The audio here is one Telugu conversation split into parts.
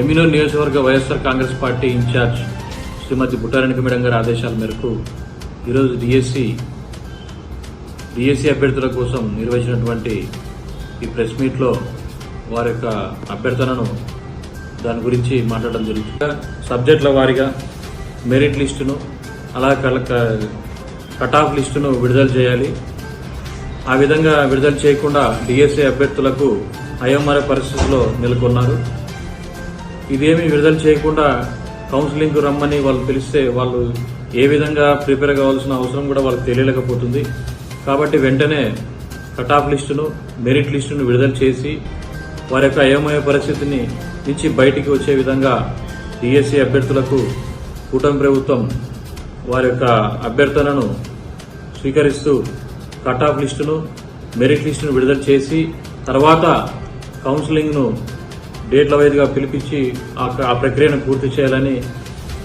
ఎమ్మినూరు నియోజకవర్గ YSR Congress party incharge Srimathi Buttareddy madam గారి ఆదేశాల మేరకు ఈరోజు డిఎస్సి డిఎస్సి అభ్యర్థుల కోసం నిర్వహించినటువంటి ఈ ప్రెస్ మీట్లో వారి యొక్క అభ్యర్థనను దాని గురించి మాట్లాడడం జరుగుతుంది? సబ్జెక్టుల వారీగా మెరిట్ లిస్టును అలా కట్ ఆఫ్ లిస్టును విడుదల చేయాలి. ఆ విధంగా విడుదల చేయకుండా డిఎస్ఏ అభ్యర్థులకు అయోమర పరిస్థితిలో నెలకొన్నారు. ఇదేమీ విడుదల చేయకుండా కౌన్సిలింగ్ రమ్మని వాళ్ళు పిలిస్తే వాళ్ళు ఏ విధంగా ప్రిపేర్ కావాల్సిన అవసరం కూడా వాళ్ళకి తెలియలేకపోతుంది. కాబట్టి వెంటనే కట్ ఆఫ్ లిస్టును మెరిట్ లిస్టును విడుదల చేసి వారి యొక్క అయోమయ పరిస్థితిని నుంచి బయటికి వచ్చే విధంగా డిఎస్సి అభ్యర్థులకు కూటమి ప్రభుత్వం వారి యొక్క అభ్యర్థనను స్వీకరిస్తూ కట్ ఆఫ్ లిస్టును మెరిట్ లిస్టును విడుదల చేసి తర్వాత కౌన్సిలింగ్ను డేట్ల వైదుగా పిలిపించి ఆ ఆ ప్రక్రియను పూర్తి చేయాలని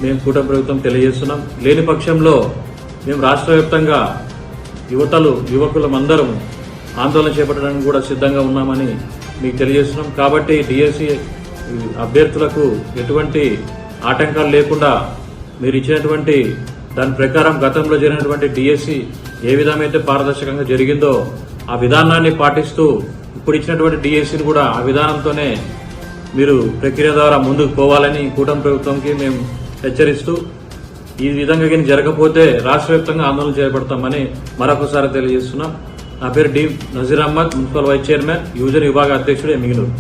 మేము కూటమి ప్రభుత్వం తెలియజేస్తున్నాం. లేని పక్షంలో మేము రాష్ట్ర వ్యాప్తంగా యువతలు యువకులం అందరం ఆందోళన చేపట్టడానికి కూడా సిద్ధంగా ఉన్నామని మీకు తెలియజేస్తున్నాం. కాబట్టి డిఎస్సి అభ్యర్థులకు ఎటువంటి ఆటంకాలు లేకుండా మీరు ఇచ్చినటువంటి దాని ప్రకారం గతంలో జరిగినటువంటి డిఎస్సి ఏ విధమైతే పారదర్శకంగా జరిగిందో ఆ విధానాన్ని పాటిస్తూ ఇప్పుడు ఇచ్చినటువంటి డిఎస్సిని కూడా ఆ విధానంతోనే మీరు ప్రక్రియ ద్వారా ముందుకు పోవాలని కూటమి ప్రభుత్వంకి మేము హెచ్చరిస్తూ ఈ విధంగా కానీ జరగకపోతే రాష్ట్ర వ్యాప్తంగా ఆందోళన చేపడతామని మరొకసారి తెలియజేస్తున్నాం. నా పేరు D Nazir Ahmed municipal vice chairman user విభాగ అధ్యక్షుడు ఎమ్మిగినూరు.